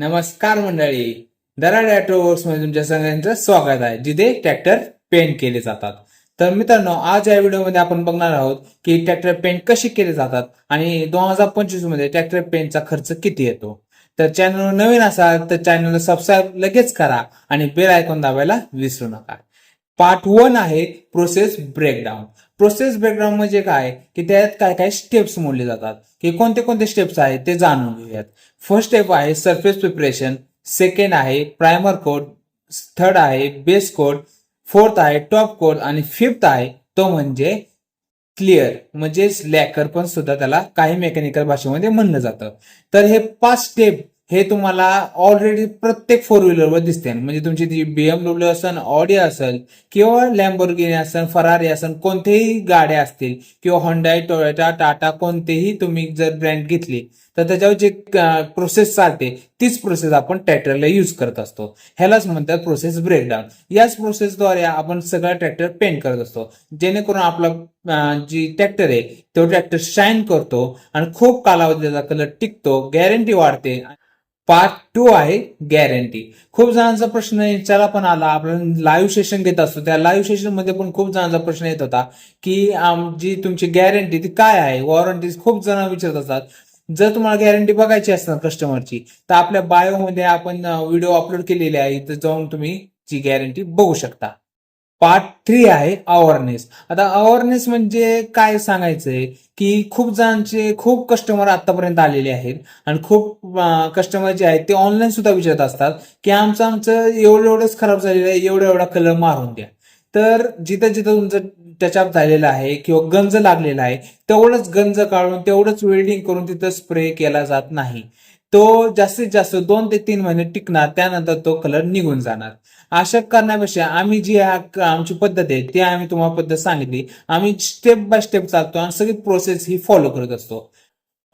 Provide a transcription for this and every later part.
नमस्कार मंडळी. दराड ऑटो वर्क्समध्ये तुमच्या सगळ्यांचं स्वागत आहे जिथे ट्रॅक्टर पेंट केले जातात. तर मित्रांनो आज या व्हिडिओमध्ये आपण बघणार आहोत की ट्रॅक्टर पेंट कशी केले जातात आणि दोन हजार पंचवीसमध्ये ट्रॅक्टर पेंटचा खर्च किती येतो. तर चॅनल नवीन असाल तर चॅनलला सबस्क्राईब लगेच करा आणि बेल आयकॉन दाबायला विसरू नका. पार्ट वन आहे प्रोसेस ब्रेकडाऊन. प्रोसेस ब्रेकडाऊन म्हणजे काय? की त्यात काय काय स्टेप्स मोडले जातात. की कोणते कोणते स्टेप्स आहेत ते जाणून घेऊयात. फर्स्ट स्टेप आहे सरफेस प्रिपरेशन सेकंड आहे प्रायमर कोड थर्ड आहे बेस कोड फोर्थ आहे टॉप कोड आणि फिफ्थ आहे तो म्हणजे क्लिअर म्हणजेच लॅकर पण सुद्धा त्याला काही मेकॅनिकल भाषेमध्ये म्हणलं जातं. तर हे पाच स्टेप हे तुम्हाला ऑलरेडी प्रत्येक फोर व्हीलरवर दिसते म्हणजे तुमची ती बीएमडब्ल्यू असेल ऑडी असेल किंवा लॅम्बोर्गिनी असेल फरारी असेल कोणतेही गाड्या असतील किंवा होंडाई टोयोटा टाटा कोणतेही तुम्ही जर ब्रँड घेतली तर त्याच्यावर जे प्रोसेस चालते तीच प्रोसेस आपण ट्रॅक्टरला यूज करत असतो. ह्यालाच म्हणतात प्रोसेस ब्रेकडाऊन याच प्रोसेसद्वारे आपण सगळा ट्रॅक्टर पेंट करत असतो. जेणेकरून आपला जी ट्रॅक्टर आहे तो ट्रॅक्टर शाईन करतो आणि खूप कालावधी त्याचा कलर टिकतो गॅरंटी वाढते. पार्ट टू आहे गॅरंटी खूप जणांचा प्रश्न याच्याला पण आला आपण लाईव्ह सेशन घेत असतो त्या लाईव्ह सेशनमध्ये पण खूप जणांचा प्रश्न येत होता की जी तुमची गॅरंटी ती काय आहे? वॉरंटी खूप जण विचारत असतात. जर तुम्हाला गॅरंटी बघायची असतात कस्टमरची तर आपल्या बायोमध्ये आपण व्हिडिओ अपलोड केलेले आहे तर जाऊन तुम्ही ती गॅरंटी बघू शकता. पार्ट थ्री आहे अवेअरनेस आता अवेअरनेस म्हणजे काय सांगायचंय? की खूप जणांचे खूप कस्टमर आतापर्यंत आलेले आहेत. आणि खूप कस्टमर जे आहेत ते ऑनलाईन सुद्धा विचारत असतात की आमचं आमचं एवढं एवढंच खराब झालेलं आहे एवढा एवढा कलर मारून द्या. तर जिथं जिथं तुमचं टचअप झालेलं आहे किंवा गंज लागलेला आहे तेवढंच गंज काढून तेवढंच वेल्डिंग करून तिथं स्प्रे केला जात नाही. तो जास्तीत जास्त दोन ते तीन महिने टिकणार त्यानंतर तो कलर निघून जाणार. अशा करण्यापेक्षा आम्ही जी आमची पद्धत आहे ती आम्ही तुम्हाला पद्धत सांगितली. आम्ही स्टेप बाय स्टेप चालतो आणि सगळी प्रोसेस ही फॉलो करत असतो.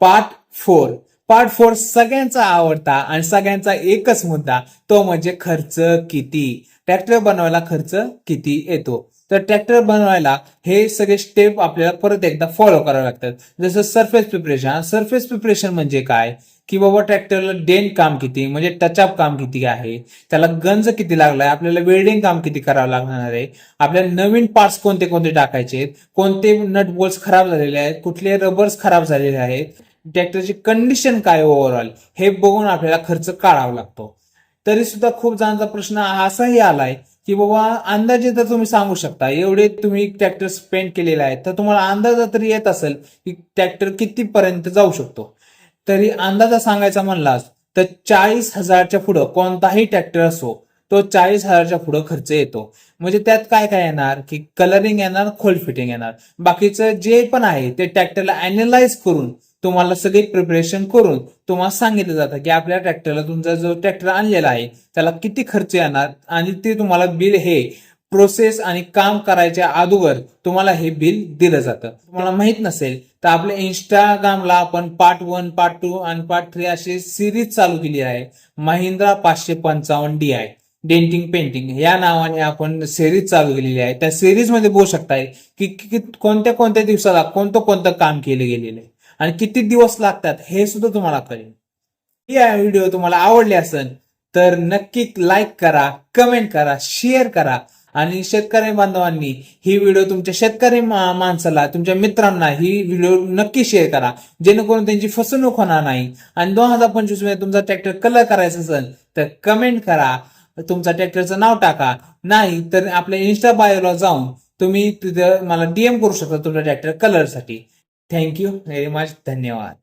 पार्ट फोर पार्ट फोर सगळ्यांचा आवडता आणि सगळ्यांचा एकच मुद्दा तो म्हणजे खर्च किती? ट्रॅक्टर बनवायला खर्च किती येतो? तर ट्रॅक्टर बनवायला हे सगळे स्टेप आपल्याला परत एकदा फॉलो करावे लागतात. जसं सरफेस प्रिपरेशन सरफेस प्रिपरेशन म्हणजे काय? की बाबा ट्रॅक्टरला डेंट काम किती? म्हणजे टचअप काम किती आहे? त्याला गंज किती लागलाय? आपल्याला वेल्डिंग काम किती करावं लागणार आहे? आपल्याला नवीन पार्ट्स कोणते कोणते टाकायचे आहेत? कोणते नट बोल्ट खराब झालेले आहेत? कुठले रबर्स खराब झालेले आहेत? ट्रॅक्टरची कंडिशन काय ओव्हरऑल हे बघून आपल्याला खर्च काढावा लागतो. तरी सुद्धा खूप जणांचा प्रश्न असाही आलाय की बाबा अंदाजे तर तुम्ही सांगू शकता एवढे तुम्ही ट्रॅक्टर स्पेंड केलेले आहेत तर तुम्हाला अंदाजा तरी येत असेल की ट्रॅक्टर कितीपर्यंत जाऊ शकतो. तरी अंदाजा सांगायचा म्हणलास तर चाळीस हजारच्या पुढं कोणताही ट्रॅक्टर असो तो चाळीस हजारच्या पुढं खर्च येतो. म्हणजे त्यात काय काय येणार? की कलरिंग येणार खोल फिटिंग येणार. बाकीचं जे पण आहे ते ट्रॅक्टरला अनालाइज करून तुम्हाला सगळी प्रिपरेशन करून तुम्हाला सांगितलं जातं की आपल्या ट्रॅक्टरला तुमचा जो ट्रॅक्टर आणलेला आहे त्याला किती खर्च येणार? आणि ते तुम्हाला बिल हे प्रोसेस आणि काम करायच्या अगोदर तुम्हाला हे बिल दिलं जातं. तुम्हाला माहीत नसेल तर आपल्या इंस्टाग्रामला आपण पार्ट वन पार्ट टू आणि पार्ट थ्री अशी सिरीज चालू केली आहे. महिंद्रा पाचशे पंचावन्न डी आय डेंटिंग पेंटिंग या नावाने आपण सिरीज चालू केलेली आहे. त्या सिरीजमध्ये बघू शकताय की कोणत्या कोणत्या दिवसाला कोणतं कोणतं काम केलं गेलेलं आहे. आणि किती दिवस लागतात हे सुद्धा तुम्हाला कळेल. ही व्हिडिओ तुम्हाला आवडली असेल तर नक्की लाईक करा कमेंट करा शेअर करा. आणि शेतकरी बांधवांनी ही व्हिडिओ तुमच्या शेतकरी माणसाला तुमच्या मित्रांना ही व्हिडिओ नक्की शेअर करा. जेणेकरून त्यांची फसवणूक होणार नाही. आणि दोन हजार पंचवीसमध्ये तुमचा ट्रॅक्टर कलर करायचा असेल तर कमेंट करा. तुमचा ट्रॅक्टरचं नाव टाका. नाही तर आपल्या इन्स्टा बायोला जाऊन तुम्ही तिथं मला डीएम करू शकता तुमच्या ट्रॅक्टर कलरसाठी थँक्यू व्हेरी मच धन्यवाद.